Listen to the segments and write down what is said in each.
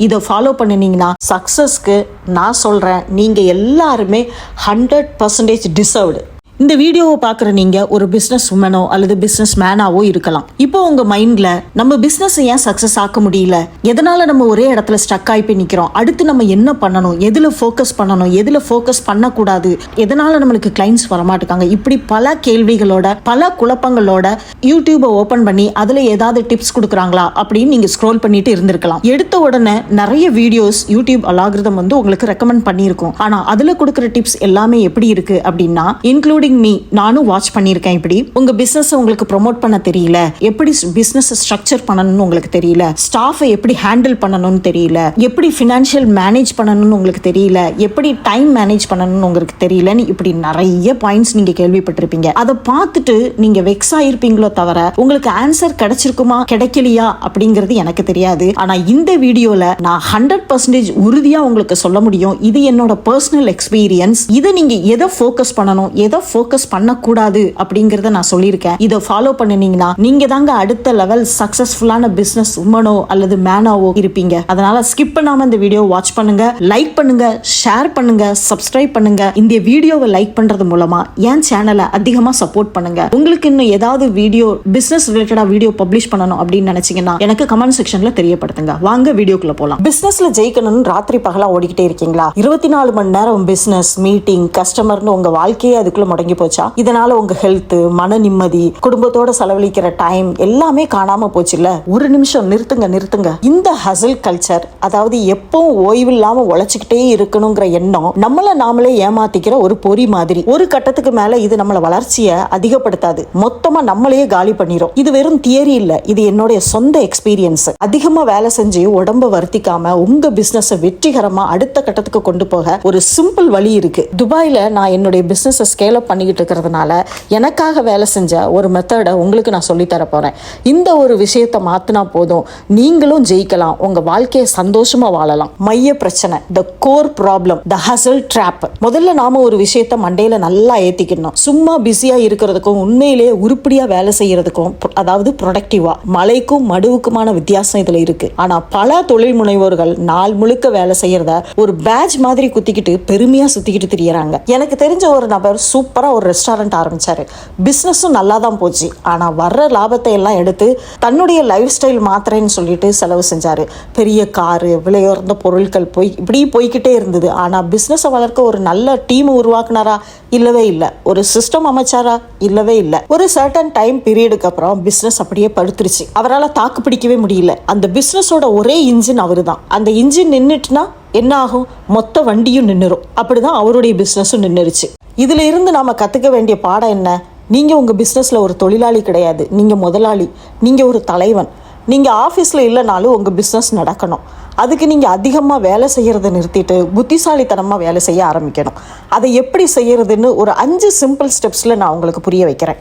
இதை ஃபாலோ பண்ணினீங்கன்னா சக்ஸஸ்க்கு நான் சொல்கிறேன் நீங்கள் எல்லாருமே ஹண்ட்ரட் பர்சன்டேஜ் டிசர்வ்டு இந்த வீடியோவை பார்க்குற நீங்கள் ஒரு பிஸ்னஸ் உமனோ அல்லது பிஸ்னஸ் மேனாவோ இருக்கலாம். இப்போ உங்கள் மைண்டில் நம்ம பிஸ்னஸ் ஏன் சக்ஸஸ் ஆக்க முடியல? எதனால் நம்ம ஒரே இடத்துல ஸ்டக் ஆகி போய் நிற்கிறோம் அடுத்து நம்ம என்ன பண்ணணும்? எதில் ஃபோக்கஸ் பண்ணணும்? எதில் ஃபோக்கஸ் பண்ணக்கூடாது? எதனால் நம்மளுக்கு கிளைண்ட்ஸ் வரமாட்டுக்காங்க? இப்படி பல கேள்விகளோட பல குழப்பங்களோட யூடியூபை ஓப்பன் பண்ணி அதில் ஏதாவது டிப்ஸ் கொடுக்குறாங்களா? அப்படின்னு நீங்கள் ஸ்க்ரோல் பண்ணிட்டு இருந்திருக்கலாம். எடுத்த உடனே நிறைய வீடியோஸ் யூடியூப் அலாகிருதம் வந்து உங்களுக்கு ரெக்கமெண்ட் பண்ணியிருக்கோம். ஆனால் அதில் கொடுக்குற டிப்ஸ் எல்லாமே எப்படி இருக்குது அப்படின்னா இன்க்ளூடிங் மீ நானும் வாட்ச் பண்ணியிருக்கேன் இப்படி. உங்க பிசினஸ் உங்களுக்கு ப்ரொமோட் பண்ண தெரியல. எப்படி பிசினஸ் ஸ்ட்ரக்சர் பண்ணணும்னு உங்களுக்கு தெரியல? ஸ்டாஃபை எப்படி ஹேண்டில் பண்ணணும்னு தெரியல? எப்படி ஃபினான்ஷியல் மேனேஜ் பண்ணணும்னு உங்களுக்கு தெரியல? எப்படி டைம் மேனேஜ் பண்ணணும்னு உங்களுக்கு தெரியலன்னு இப்படி நிறைய பாயிண்ட்ஸ் நீங்க கேள்விப்பட்டிருப்பீங்க. அதை பார்த்துட்டு நீங்க வெக்ஸ் ஆயிருப்பீங்களோ தவிர உங்களுக்கு ஆன்சர் கிடைச்சிருக்குமா கிடைக்கலையா அப்படிங்கிறது எனக்கு தெரியாது. ஆனா இந்த வீடியோல நான் ஹண்ட்ரட் பர்சன்டேஜ் உறுதியா உங்களுக்கு சொல்ல முடியும். இது என்னோட பர்சனல் எக்ஸ்பீரியன்ஸ் இதை நீங்க எதை ஃபோக்கஸ் பண்ணணும் எதை ஃபோக்கஸ் பண்ணக்கூடாது அப்படிங்கிறத நான் சொல்லியிருக்கேன். இதை ஃபாலோ பண்ணினீங்கன்னா நீங்க தாங்க அடுத்த லெவல் சக்சஸ்ஃபுல்லான பிசினஸ் உமனோ அல்லது மேனாவோ இருப்பீங்க. அதனால ஸ்கிப் பண்ணாம இந்த வீடியோ வாட்ச் பண்ணுங்க லைக் பண்ணுங்க ஷேர் பண்ணுங்க சப்ஸ்கிரைப் பண்ணுங்க. இந்த வீடியோவை லைக் பண்றது மூலமா என் சேனலை அதிகமா சப்போர்ட் பண்ணுங்க. உங்களுக்கு இன்னும் ஏதாவது வீடியோ பிசினஸ் ரிலேட்டடா வீடியோ பப்ளிஷ் பண்ணணும் அப்படின்னு நினைச்சீங்கன்னா எனக்கு கமெண்ட் செக்ஷன்ல தெரியப்படுத்துங்க. வாங்க வீடியோக்குள்ள போலாம். பிசினஸ்ல ஜெயிக்கணும்னு ராத்திரி பகலா ஓடிக்கிட்டே இருக்கீங்களா? இருபத்தி நாலு மணி நேரம் பிசினஸ் மீட்டிங் கஸ்டமர்னு உங்க வாழ்க்கையே அதுக்குள்ள முடங்கி போச்சா? இதனால உங்க ஹெல்த் மன நிம்மதி குடும்பத்தோட செலவழிக்கிற டைம் எல்லாமே காணாம போச்சுல்ல? ஒரு நிமிஷம் நிறுத்துங்க நிறுத்துங்க. இந்த ஹசல் கல்ச்சர் அதாவது எப்பவும் ஓய்வு இல்லாம உழைச்சுக்கிட்டே இருக்கணுங்கிற எண்ணம் நம்மள நாமளே ஏமாத்திக்கிற ஒரு பொறி மாதிரி. ஒரு கட்டத்துக்கு மேல இது நம்மள வளர்ச்சியை அதிகப்படுத்தாது. மொத்தமா நம்மளையே காலி பண்ணிரும். இது வெறும் தியரி இல்ல. இது என்னுடைய சொந்த எக்ஸ்பீரியன்ஸ் அதிகமா வேலை செஞ்சு உடம்ப வருத்திக்காம உங்க பிசினஸ் வெற்றிகரமா அடுத்த கட்டத்துக்கு கொண்டு போக ஒரு சிம்பிள் வழி இருக்கு. துபாயில நான் என்னுடைய பிசினஸ் ஸ்கேல் அப் பண்ணிக்கிட்டு இருக்கிறதுனால எனக்காக வேலை செஞ்ச ஒரு மெத்தடை உங்களுக்கு நான் சொல்லித்தர போகிறேன் இந்த ஒரு விஷயத்தை மாத்தினா போதும். நீங்களும் ஜெயிக்கலாம். உங்க வாழ்க்கையை சந்தோஷமா வாழலாம். மைய பிரச்சனை the core problem the hustle trap முதல்ல நாம ஒரு விஷயத்த மண்டையில் நல்லா ஏற்றிக்கணும் சும்மா பிஸியா இருக்கிறதுக்கும் உண்மையிலேயே உருப்படியா வேலை செய்யறதுக்கும் அதாவது ப்ரொடக்டிவாக மலைக்கும் மடுவுக்குமான வித்தியாசம் இதுல இருக்கு. ஆனால் பல தொழில் முனைவோர்கள் நாள் முழுக்க வேலை செய்கிறத ஒரு பேட்ச் மாதிரி குத்திக்கிட்டு பெருமையா சுத்திக்கிட்டு திரியறாங்க. எனக்கு தெரிஞ்ச ஒரு நபர் சூப்பர் ஒரு ரெஸ்டாரண்ட் ஆரம்பித்தார் பிஸ்னஸும் நல்லா தான் போச்சு. ஆனால் வர்ற லாபத்தை எல்லாம் எடுத்து தன்னுடைய லைஃப் ஸ்டைல் மாத்திரைன்னு சொல்லிட்டு செலவு செஞ்சார். பெரிய காரு விலையுறந்த பொருட்கள் போய் இப்படி போய்க்கிட்டே இருந்தது. ஆனால் பிஸ்னஸை வளர்க்க ஒரு நல்ல டீம் உருவாக்குனாரா? இல்லவே இல்லை. ஒரு சிஸ்டம் அமைச்சாரா? இல்லவே இல்லை. ஒரு சர்டன் டைம் பீரியடுக்கு அப்புறம் பிஸ்னஸ் அப்படியே படுத்துருச்சு. அவரால் தாக்கு பிடிக்கவே முடியல. அந்த பிஸ்னஸோட ஒரே இன்ஜின் அவர் தான் அந்த இன்ஜின் நின்றுட்டுனா என்ன ஆகும்? மொத்த வண்டியும் நின்றுரும் அப்படிதான் அவருடைய பிஸ்னஸும் நின்றுருச்சு இதுல இருந்து நாம் கற்றுக்க வேண்டிய பாடம் என்ன? நீங்கள் உங்கள் பிஸ்னஸில் ஒரு தொழிலாளி கிடையாது. நீங்கள் முதலாளி. நீங்கள் ஒரு தலைவன். நீங்கள் ஆஃபீஸில் இல்லைனாலும் உங்கள் பிஸ்னஸ் நடக்கணும். அதுக்கு நீங்கள் அதிகமாக வேலை செய்கிறத நிறுத்திட்டு புத்திசாலித்தனமாக வேலை செய்ய ஆரம்பிக்கணும். அதை எப்படி செய்கிறதுன்னு ஒரு அஞ்சு சிம்பிள் ஸ்டெப்ஸில் நான் உங்களுக்கு புரிய வைக்கிறேன்.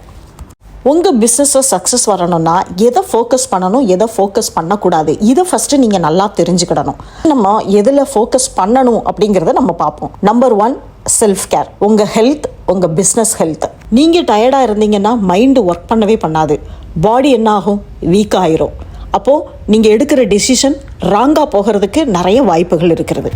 உங்கள் பிஸ்னஸை சக்ஸஸ் வரணும்னா எதை ஃபோக்கஸ் பண்ணணும் எதை ஃபோக்கஸ் பண்ணக்கூடாது? இதை ஃபஸ்ட்டு நீங்கள் நல்லா தெரிஞ்சுக்கிடணும். நம்ம எதில் ஃபோக்கஸ் பண்ணணும் அப்படிங்கிறத நம்ம பார்ப்போம். நம்பர் ஒன் செல்ஃப் கேர் உங்கள் ஹெல்த் உங்கள் பிஸ்னஸ் ஹெல்த் நீங்கள் டயர்டாக இருந்தீங்கன்னா மைண்டு ஒர்க் பண்ணவே பண்ணாது. பாடி என்ன ஆகும் வீக் ஆயிரும். அப்போது நீங்கள் எடுக்கிற டெசிஷன் ராங்காக போகிறதுக்கு நிறைய வாய்ப்புகள் இருக்கிறது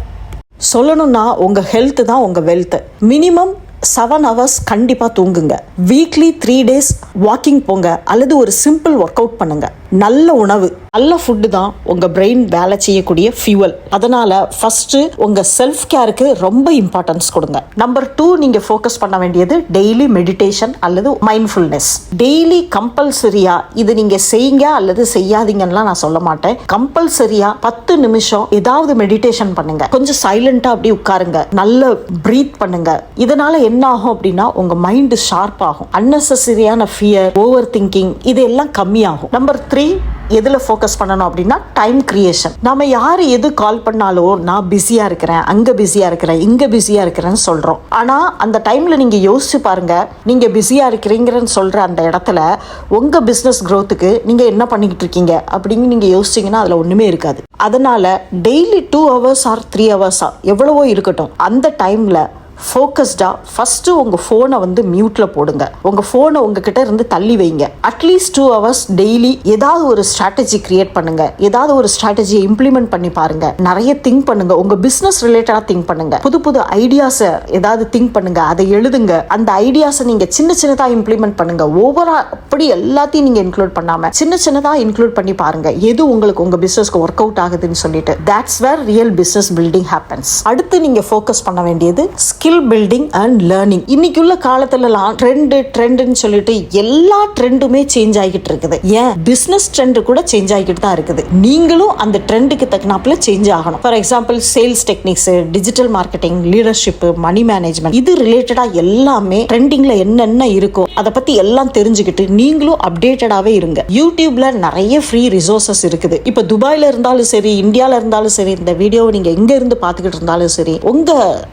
சொல்லணும்னா உங்கள் ஹெல்த்து தான் உங்கள் வெல்த் மினிமம் செவன் ஹவர்ஸ் கண்டிப்பாக தூங்குங்க. வீக்லி த்ரீ டேஸ் வாக்கிங் போங்க. அல்லது ஒரு சிம்பிள் ஒர்க் அவுட் பண்ணுங்கள் நல்ல உணவு நல்ல ஃபுட்டு தான் உங்கள் பிரெயின் வேலை செய்யக்கூடிய ஃபியூவல் அதனால் ஃபஸ்ட்டு உங்கள் செல்ஃப் கேருக்கு ரொம்ப இம்பார்ட்டன்ஸ் கொடுங்க. நம்பர் டூ நீங்கள் ஃபோக்கஸ் பண்ண வேண்டியது டெய்லி மெடிடேஷன் அல்லது மைண்ட்ஃபுல்னஸ் டெய்லி கம்பல்சரியாக இது நீங்கள் செய்யுங்க அல்லது செய்யாதீங்கன்னுலாம் நான் சொல்ல மாட்டேன். கம்பல்சரியாக பத்து நிமிஷம் ஏதாவது மெடிடேஷன் பண்ணுங்க. கொஞ்சம் சைலண்ட்டாக அப்படி உட்காருங்க. நல்ல ப்ரீத் பண்ணுங்க. இதனால் என்ன ஆகும் அப்படின்னா உங்கள் மைண்டு ஷார்ப் ஆகும். அன்னெசரியான ஃபியர் ஓவர் திங்கிங் இது எல்லாம் கம்மியாகும். நம்பர் த்ரீ எதில் ஃபோக்கஸ் பண்ணணும் அப்படின்னா டைம் கிரியேஷன் நம்ம யார் எது கால் பண்ணாலும் நான் பிஸியாக இருக்கிறேன் அங்கே பிஸியாக இருக்கிறேன் இங்கே பிஸியாக இருக்கிறேன்னு சொல்கிறோம் ஆனால் அந்த டைமில் நீங்கள் யோசிச்சு பாருங்க நீங்கள் பிஸியாக இருக்கிறீங்கன்னு சொல்கிற அந்த இடத்துல உங்கள் பிஸ்னஸ் க்ரோத்துக்கு நீங்கள் என்ன பண்ணிக்கிட்டு இருக்கீங்க அப்படின்னு நீங்கள் யோசிச்சிங்கன்னா அதில் ஒன்றுமே இருக்காது. அதனால் daily two hours or three ஹவர்ஸாக எவ்வளவோ இருக்கட்டும் அந்த டைமில் ஃபோக்கஸ்டாக ஃபஸ்ட்டு உங்கள் ஃபோனை வந்து மியூட்டில் போடுங்க. உங்கள் ஃபோனை உங்ககிட்ட இருந்து தள்ளி வைங்க. அட்லீஸ்ட் டூ ஹவர்ஸ் டெய்லி ஏதாவது ஒரு ஸ்ட்ராட்டஜி கிரியேட் பண்ணுங்க. ஏதாவது ஒரு ஸ்ட்ராட்டஜியை இம்ப்ளிமெண்ட் பண்ணி பாருங்க. நிறைய திங்க் பண்ணுங்க. உங்க பிசினஸ் ரிலேட்டடாக திங்க் பண்ணுங்க. புது புது ஐடியாஸை ஏதாவது திங்க் பண்ணுங்க. அதை எழுதுங்க. அந்த ஐடியாஸை நீங்க சின்ன சின்னதாக இம்ப்ளிமெண்ட் பண்ணுங்க. ஓவரா அப்படி எல்லாத்தையும் நீங்க இன்க்ளூட் பண்ணாம சின்ன சின்னதாக இன்க்ளூட் பண்ணி பாருங்க. எது உங்களுக்கு உங்க பிசினஸ்க்கு ஒர்க் அவுட் ஆகுதுன்னு சொல்லிட்டு that's where real business building happens அடுத்து நீங்க ஃபோக்கஸ் பண்ண வேண்டியது ஸ்கில் பில்டிங் அண்ட் லேர்னிங் இன்னைக்குள்ள காலத்துலலாம் ட்ரெண்டு ட்ரெண்டுன்னு சொல்லிட்டு எல்லா ட்ரெண்டுமே சேஞ்ச் ஆகிட்டு இருக்குது. ஏன்? பிசினஸ் ட்ரெண்டு கூட சேஞ்ச் ஆகிட்டு தான் இருக்குது. நீங்களும் அந்த ட்ரெண்டுக்கு தக்கனாப்புல சேஞ்ச் ஆகணும். For example sales techniques digital marketing leadership money management இது ரிலேட்டடா எல்லாமே ட்ரெண்டிங்ல என்னென்ன இருக்கோ அதை பத்தி எல்லாம் தெரிஞ்சுக்கிட்டு நீங்களும் அப்டேட்டடாவே இருங்க. யூடியூப்ல நிறைய ஃப்ரீ ரிசோர்சஸ் இருக்குது. இப்போ துபாயில இருந்தாலும் சரி இந்தியால இருந்தாலும் சரி இந்த வீடியோவை நீங்க எங்க இருந்து பார்த்துக்கிட்டு இருந்தாலும் சரி உங்க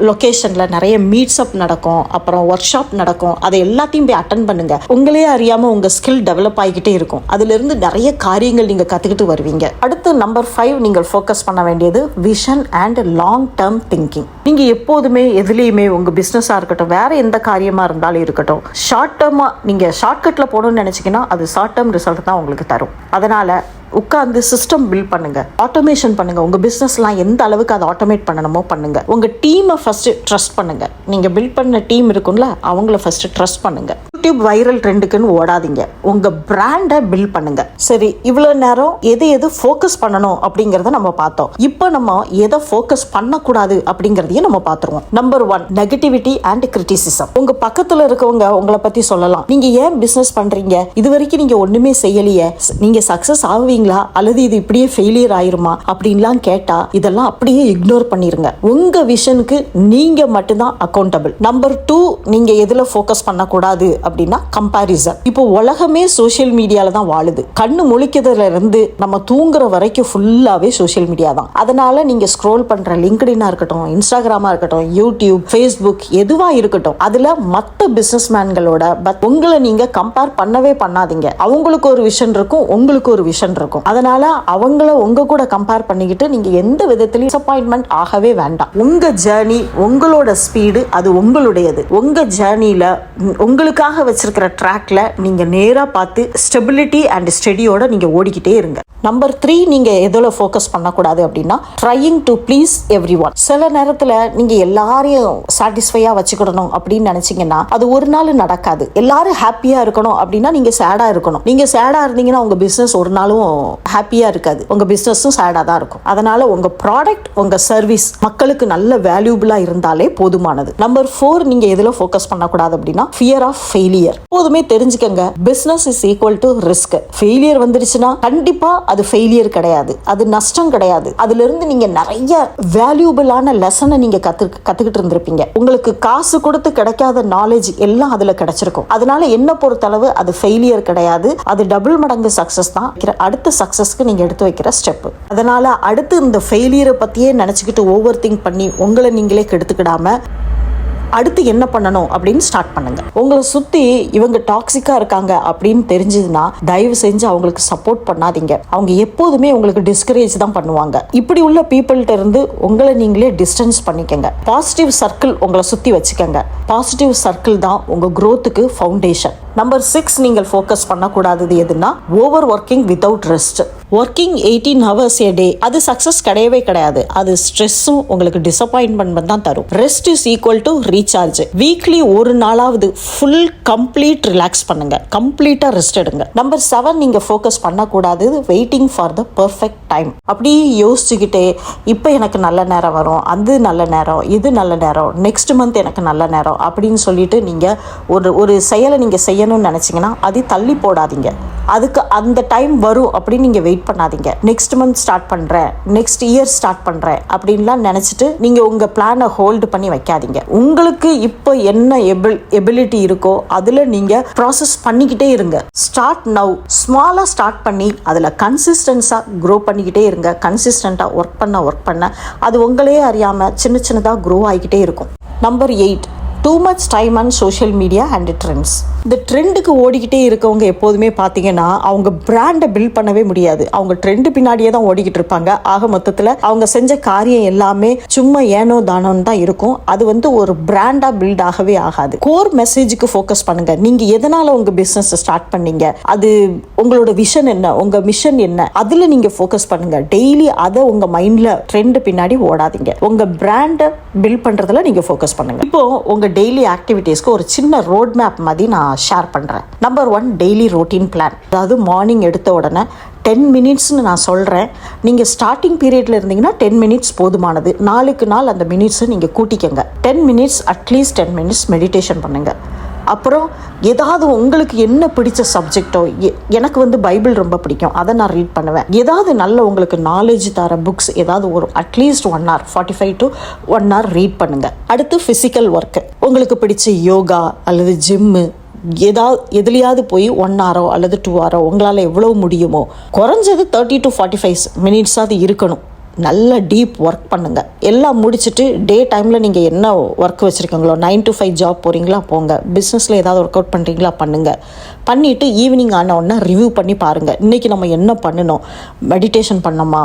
லொகேஷன்ல நிறைய மீட்ஸ் அப் நடக்கும் அப்புறம் ஒர்க் ஷாப் நடக்கும் அதை எல்லாத்தையும் போய் அட்டன் பண்ணுங்க. உங்களே அறியாம உங்க ஸ்கில் டெவலப் ஆகிக்கிட்டே இருக்கும். அதுல இருந்து நிறைய காரியங்கள் நீங்க கத்துக்கிட்டு வருவீங்க. அடுத்து நம்பர் ஃபைவ் நீங்கள் ஃபோக்கஸ் பண்ண வேண்டியது vision and long term thinking நீங்க எப்போதுமே எதுலேயுமே உங்க பிஸ்னஸாக இருக்கட்டும் வேற எந்த காரியமா இருந்தாலும் இருக்கட்டும் ஷார்ட் டேர்மா நீங்க ஷார்ட்கட்டில் போகணும்னு நினைச்சீங்கன்னா அது ஷார்ட் டேர்ம் ரிசல்ட் தான் உங்களுக்கு தரும். அதனால உட்காந்து சிஸ்டம் பில்ட் பண்ணுங்க. ஆட்டோமேஷன் பண்ணுங்க. உங்க பிசினஸ்லாம் எந்த அளவுக்கு அதை ஆட்டோமேட் பண்ணணுமோ பண்ணுங்க. உங்க டீமை ஃபர்ஸ்ட் ட்ரஸ்ட் பண்ணுங்க. நீங்க பில்ட் பண்ண டீம் இருக்கும்ல அவங்கள ஃபர்ஸ்ட் ட்ரஸ்ட் பண்ணுங்க. யூடியூப் வைரல் ட்ரெண்டுக்குன்னு ஓடாதீங்க. உங்க பிராண்டை பில்ட் பண்ணுங்க. சரி இவ்வளவு நேரம் எது எது ஃபோக்கஸ் பண்ணணும் அப்படிங்கறத நம்ம பார்த்தோம். இப்போ நம்ம எதை ஃபோக்கஸ் பண்ணக்கூடாது அப்படிங்கறதையும் நம்ம பார்த்துருவோம். Number one negativity and criticism உங்க பக்கத்துல இருக்கவங்க உங்களை பத்தி சொல்லலாம். நீங்க ஏன் பிசினஸ் பண்றீங்க? இது வரைக்கும் நீங்க ஒண்ணுமே செய்யலையே. நீங்க சக்சஸ் ஆகுவீங்களா? அல்லது இது இப்படியே ஃபெயிலியர் ஆயிருமா? அப்படின்லாம் கேட்டா இதெல்லாம் அப்படியே இக்னோர் பண்ணிருங்க. உங்க விஷனுக்கு நீங்க மட்டும்தான் அக்கௌண்டபிள் நம்பர் டூ நீங்க எதுல ஃபோக்கஸ் பண்ணக்கூடாது அப்படின்னு அப்படின்னா கம்பாரிசன் இப்போ உலகமே சோஷியல் மீடியால தான் வாழுது. கண்ணு முழிக்கிறதுல இருந்து நம்ம தூங்குற வரைக்கும் ஃபுல்லாவே சோஷியல் மீடியா தான். அதனால நீங்க ஸ்க்ரோல் பண்ற லிங்க்டினா இருக்கட்டும் இன்ஸ்டாகிராமா இருக்கட்டும் யூடியூப் ஃபேஸ்புக் எதுவா இருக்கட்டும் அதுல மத்த பிசினஸ் மேன்களோட பட் உங்களை நீங்க கம்பேர் பண்ணவே பண்ணாதீங்க. அவங்களுக்கு ஒரு விஷன் இருக்கும் உங்களுக்கு ஒரு விஷன் இருக்கும். அதனால அவங்கள உங்க கூட கம்பேர் பண்ணிக்கிட்டு நீங்க எந்த விதத்திலையும் டிசப்பாயின்மெண்ட் ஆகவே வேண்டாம். உங்க ஜேர்னி உங்களோட ஸ்பீடு அது உங்களுடையது. உங்க ஜேர்னியில உங்களுக்காக வச்சுருக்கிற ட்ராக்ல நீங்கள் நேராக பார்த்து ஸ்டெபிலிட்டி அண்ட் ஸ்டெடியோட நீங்கள் ஓடிக்கிட்டே இருங்க. நம்பர் த்ரீ நீங்கள் எதில் ஃபோக்கஸ் பண்ணக்கூடாது அப்படின்னா trying to please everyone சில நேரத்தில் நீங்கள் எல்லாரையும் சாட்டிஸ்ஃபையாக வச்சுக்கிடணும் அப்படின்னு நினச்சிங்கன்னா அது ஒரு நாள் நடக்காது. எல்லாரும் ஹாப்பியாக இருக்கணும் அப்படின்னா நீங்கள் சேடாக இருக்கணும். நீங்கள் சேடாக இருந்தீங்கன்னா உங்கள் பிஸ்னஸ் ஒரு நாளும் ஹாப்பியாக இருக்காது. உங்கள் பிஸ்னஸும் சேடாக தான் இருக்கும். அதனால் உங்கள் ப்ராடக்ட் உங்கள் சர்வீஸ் மக்களுக்கு நல்ல வேல்யூபிளாக இருந்தாலே போதுமானது. நம்பர் ஃபோர் நீங்கள் எதில் ஃபோக்கஸ் பண்ணக்கூடாது அப்படின்னா ஃபியர் ஆஃப் ஃபெயிலியர் எப்போதுமே தெரிஞ்சுக்கங்க business is equal to risk failure வந்துருச்சுன்னா கண்டிப்பா அது ஃபெயிலியர் கிடையாது. அது நஷ்டம் கிடையாது. அதுல இருந்து நீங்க நிறைய வேல்யூபிளான லெசனை நீங்க கத்து கத்துக்கிட்டு இருந்திருப்பீங்க. உங்களுக்கு காசு கொடுத்து கிடைக்காத நாலேஜ் எல்லாம் அதுல கிடைச்சிருக்கும். அதனால என்ன பொறுத்தளவு அது ஃபெயிலியர் கிடையாது. அது டபுள் மடங்கு சக்சஸ் தான். அடுத்த சக்சஸ்க்கு நீங்க எடுத்து வைக்கிற ஸ்டெப் அதனால அடுத்து இந்த ஃபெயிலியரை பத்தியே நினைச்சுக்கிட்டு ஓவர் திங்க் பண்ணி உங்களை நீங்களே கெடுத்துக்கிடாம அடுத்து என்ன பண்ணணும் அப்படின்னு ஸ்டார்ட் பண்ணுங்க. உங்களை சுத்தி இவங்க டாக்ஸிக்கா இருக்காங்க அப்படின்னு தெரிஞ்சதுன்னா தயவு செஞ்சு அவங்களுக்கு சப்போர்ட் பண்ணாதீங்க. அவங்க எப்போதுமே உங்களுக்கு டிஸ்கரேஜ் தான் பண்ணுவாங்க. இப்படி உள்ள பீப்புள்கிட்ட இருந்து உங்களை நீங்களே டிஸ்டன்ஸ் பண்ணிக்கங்க. பாசிட்டிவ் சர்க்கிள் உங்களை சுத்தி வச்சுக்கோங்க. பாசிட்டிவ் சர்க்கிள் தான் உங்க குரோத்துக்கு ஃபவுண்டேஷன் நம்பர் சிக்ஸ் நீங்கள் ஃபோக்கஸ் பண்ணக்கூடாதது எதுனா over working without rest working eighteen hours a day அது சக்ஸஸ் கிடையவே கிடையாது. அது ஸ்ட்ரெஸ்ஸும் உங்களுக்கு டிசப்பாயின்மெண்ட் தான் தரும். Rest is equal to recharge weekly ஒரு நாளாவது ஃபுல் கம்ப்ளீட் ரிலாக்ஸ் பண்ணுங்க. கம்ப்ளீட்டாக ரெஸ்ட் எடுங்க. நம்பர் செவன் நீங்கள் ஃபோக்கஸ் பண்ணக்கூடாது. Waiting for the perfect time அப்படியே யோசிச்சுக்கிட்டே இப்போ எனக்கு நல்ல நேரம் வரும். அது நல்ல நேரம். இது நல்ல நேரம். நெக்ஸ்ட் மந்த் எனக்கு நல்ல நேரம். அப்படின்னு சொல்லிட்டு நீங்கள் ஒரு ஒரு செயலை நீங்கள் செய்யணும்னு நினச்சிங்கன்னா அது தள்ளி போடாதீங்க. அதுக்கு அந்த டைம் வரும் அப்படின்னு நீங்கள் வெயிட் பண்ணாதீங்க. நெக்ஸ்ட் மந்த் ஸ்டார்ட் பண்ணுறேன் நெக்ஸ்ட் இயர் ஸ்டார்ட் பண்ணுறேன் அப்படின்லாம் நினச்சிட்டு நீங்கள் உங்கள் பிளானை ஹோல்டு பண்ணி வைக்காதீங்க. உங்களுக்கு இப்போ என்ன எபில் எபிலிட்டி இருக்கோ அதில் நீங்கள் ப்ராசஸ் பண்ணிக்கிட்டே இருங்க. ஸ்டார்ட் நவ் ஸ்மாலாக ஸ்டார்ட் பண்ணி அதில் கன்சிஸ்டன்ஸாக க்ரோ பண்ணிக்கிட்டே இருங்க. கன்சிஸ்டண்ட்டாக ஒர்க் பண்ண ஒர்க் பண்ண. அது உங்களே அறியாமல் சின்ன சின்னதாக க்ரோ ஆகிக்கிட்டே இருக்கும். Number eight too much time and social media and trends இந்த ட்ரெண்டுக்கு ஓடிக்கிட்டே இருக்கவங்க எப்போதுமே பார்த்தீங்கன்னா அவங்க பிராண்டை பில்ட் பண்ணவே முடியாது. அவங்க ட்ரெண்டு பின்னாடியே தான் ஓடிக்கிட்டு இருப்பாங்க. ஆக மொத்தத்தில் அவங்க செஞ்ச காரியம் எல்லாமே சும்மா ஏனோ தானோன்னு தான் இருக்கும். அது வந்து ஒரு பிராண்டாக பில்ட் ஆகவே ஆகாது. கோர் மெசேஜுக்கு ஃபோக்கஸ் பண்ணுங்க. நீங்கள் எதனால் உங்கள் பிஸ்னஸ் ஸ்டார்ட் பண்ணீங்க? அது உங்களோட விஷன் என்ன? உங்கள் மிஷன் என்ன? அதில் நீங்கள் ஃபோக்கஸ் பண்ணுங்க. டெய்லி அதை உங்கள் மைண்டில் ட்ரெண்டு பின்னாடி ஓடாதீங்க. உங்கள் பிராண்டை பில்ட் பண்ணுறதுல நீங்கள் ஃபோக்கஸ் பண்ணுங்க. இப்போ உங்கள் டெய்லி ஆக்டிவிட்டீஸ்க்கு ஒரு சின்ன ரோட் மேப் மாதிரி நான் ஷேர் பண்ணுறேன் number one daily routine plan அதாவது மார்னிங் எடுத்த உடனே டென் மினிட்ஸ்னு நான் சொல்கிறேன் நீங்கள் ஸ்டார்டிங் பீரியடில் இருந்தீங்கன்னா டென் மினிட்ஸ் போதுமானது. நாளுக்கு நாள் அந்த மினிட்ஸை நீங்கள் கூட்டிக்கங்க. Ten minutes at least ten minutes meditation பண்ணுங்கள் அப்புறம் ஏதாவது உங்களுக்கு என்ன பிடிச்ச சப்ஜெக்டோ எனக்கு வந்து பைபிள் ரொம்ப பிடிக்கும். அதை நான் ரீட் பண்ணுவேன். ஏதாவது நல்ல உங்களுக்கு நாலேஜ் தர புக்ஸ் ஏதாவது ஒரு at least one hour forty five to one hour read பண்ணுங்கள் அடுத்து ஃபிசிக்கல் ஒர்க்கு உங்களுக்கு பிடிச்ச யோகா அல்லது ஜிம்மு ஏதாவது எதுலையாவது போய் ஒன் ஹாரோ அல்லது டூ ஹாரோ உங்களால் எவ்வளோ முடியுமோ குறைஞ்சது தேர்ட்டி டு ஃபார்ட்டி ஃபைவ் மினிட்ஸாவது இருக்கணும். நல்ல டீப் ஒர்க் பண்ணுங்கள் எல்லாம் முடிச்சுட்டு டே டைமில் நீங்கள் என்ன ஒர்க் வச்சுருக்கீங்களோ நைன் டு ஃபைவ் ஜாப் போகிறீங்களா போங்க. பிஸ்னஸில் ஏதாவது ஒர்க் அவுட் பண்ணுறீங்களா பண்ணுங்கள் பண்ணிவிட்டு ஈவினிங் ஆன உடனே ரிவ்யூ பண்ணி பாருங்கள் இன்றைக்கி நம்ம என்ன பண்ணணும்? மெடிடேஷன் பண்ணோமா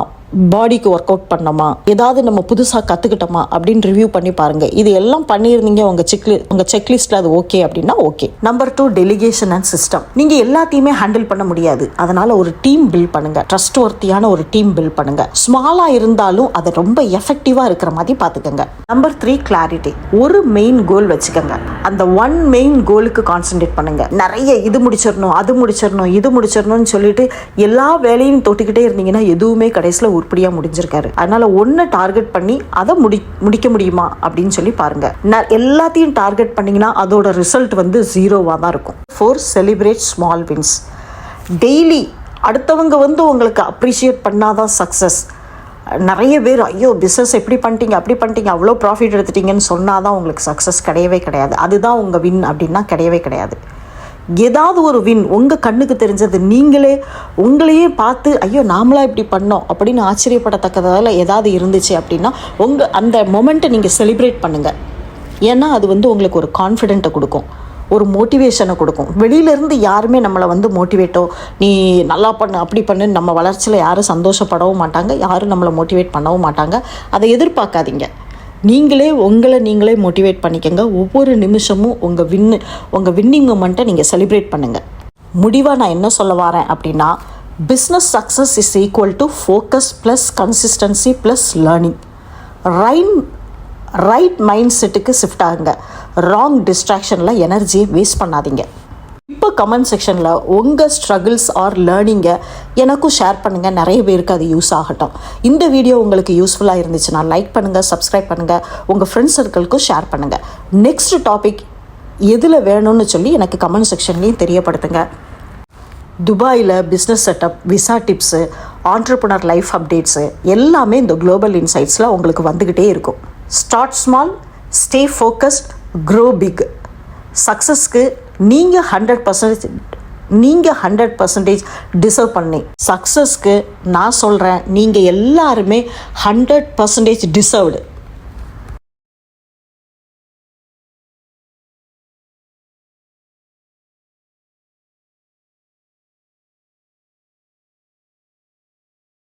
பாடிக்கு ஒர்க் அவுட் பண்ணோமா? ஏதாவது நம்ம புதுசாக கற்றுக்கிட்டோமா அப்படின்னு ரிவ்யூ பண்ணி பாருங்கள் இது எல்லாம் பண்ணியிருந்தீங்க உங்கள் செக்லி உங்கள் செக்லிஸ்ட்டில் அது ஓகே அப்படின்னா okay number two delegation and system நீங்கள் எல்லாத்தையுமே ஹேண்டில் பண்ண முடியாது. அதனால் ஒரு டீம் பில்ட் பண்ணுங்கள் ட்ரஸ்ட் ஒர்த்தியான ஒரு டீம் பில்ட் பண்ணுங்கள் ஸ்மாலாக இருந்தாலும் அதை ரொம்ப எஃபெக்டிவாக இருக்கிற மாதிரி பார்த்துக்கோங்க. நம்பர் த்ரீ கிளாரிட்டி ஒரு மெயின் கோல் வச்சுக்கோங்க. அந்த ஒன் மெயின் கோலுக்கு கான்சென்ட்ரேட் பண்ணுங்கள் நிறைய இது முடிச்சிடணும் அது முடிச்சிடணும் இது முடிச்சிடணும்னு சொல்லிட்டு எல்லா வேலையும் தொட்டுக்கிட்டே இருந்தீங்கன்னா எதுவுமே கடைசியில் உருப்படியாக முடிஞ்சிருக்காரு. அதனால ஒன்று டார்கெட் பண்ணி அதை முடி முடிக்க முடியுமா அப்படின்னு சொல்லி பாருங்க. நான் எல்லாத்தையும் டார்கெட் பண்ணிங்கன்னா அதோட ரிசல்ட் வந்து ஜீரோவாக தான் இருக்கும். For celebrate small wins daily அடுத்தவங்க வந்து உங்களுக்கு அப்ரிஷியேட் பண்ணாதான் சக்ஸஸ் நிறைய பேர் ஐயோ பிஸ்னஸ் எப்படி பண்ணிட்டீங்க அப்படி பண்ணிட்டீங்க அவ்வளோ ப்ராஃபிட் எடுத்துட்டீங்கன்னு சொன்னால் தான் உங்களுக்கு சக்ஸஸ் கிடையவே கிடையாது. அதுதான் உங்கள் வின் அப்படின்னா கிடையவே கிடையாது. ஏதாவது ஒரு வின் உங்கள் கண்ணுக்கு தெரிஞ்சது நீங்களே உங்களையே பார்த்து ஐயோ நாமளாக இப்படி பண்ணோம் அப்படின்னு ஆச்சரியப்படத்தக்கதால் ஏதாவது இருந்துச்சு அப்படின்னா உங்கள் அந்த மொமெண்ட்டை நீங்கள் செலிப்ரேட் பண்ணுங்கள் ஏன்னா அது வந்து உங்களுக்கு ஒரு கான்ஃபிடென்ட்டை கொடுக்கும். ஒரு மோட்டிவேஷனை கொடுக்கும். வெளியிலேருந்து யாருமே நம்மளை வந்து மோட்டிவேட்டோ நீ நல்லா பண்ணு அப்படி பண்ணு நம்ம வளர்ச்சியில் யாரும் சந்தோஷப்படவும் மாட்டாங்க. யாரும் நம்மளை மோட்டிவேட் பண்ணவும் மாட்டாங்க. அதை எதிர்பார்க்காதீங்க. நீங்களே உங்களை நீங்களே மோட்டிவேட் பண்ணிக்கங்க. ஒவ்வொரு நிமிஷமும் உங்கள் வின்னு உங்கள் வின்னிங் மூமெண்ட்டை நீங்கள் செலிப்ரேட் பண்ணுங்கள் முடிவாக நான் என்ன சொல்ல வரேன் அப்படின்னா business success is equal to focus plus consistency plus learning rain right mind செட்டுக்கு ஷிஃப்ட் ஆகுங்க. ராங் டிஸ்ட்ராக்ஷனில் எனர்ஜியை வேஸ்ட் பண்ணாதீங்க. இப்போ கமெண்ட் செக்ஷனில் உங்கள் ஸ்ட்ரகிள்ஸ் ஆர் லேர்னிங்கை எனக்கும் ஷேர் பண்ணுங்கள் நிறைய பேருக்கு அது யூஸ் ஆகட்டும். இந்த வீடியோ உங்களுக்கு யூஸ்ஃபுல்லாக இருந்துச்சுன்னா லைக் பண்ணுங்கள் சப்ஸ்கிரைப் பண்ணுங்கள் உங்கள் ஃப்ரெண்ட்ஸ் சர்க்கிள்க்கும் ஷேர் பண்ணுங்கள் நெக்ஸ்ட் டாபிக் எதில் வேணும்னு சொல்லி எனக்கு கமெண்ட் செக்ஷன்லேயும் தெரியப்படுத்துங்க. துபாயில் business setup visa tips entrepreneur life updates எல்லாமே இந்த குளோபல் இன்சைட்ஸில் உங்களுக்கு வந்துக்கிட்டே இருக்கும். Start small stay focused grow big சக்ஸஸ்க்கு நீங்கள் ஹண்ட்ரட் பர்சன்டேஜ் நீங்கள் ஹண்ட்ரட் பர்சன்டேஜ் டிசர்வ் பண்ணி. சக்ஸஸ்க்கு நான் சொல்கிறேன் நீங்கள் எல்லாருமே ஹண்ட்ரட் பர்சன்டேஜ் டிசர்வ்டு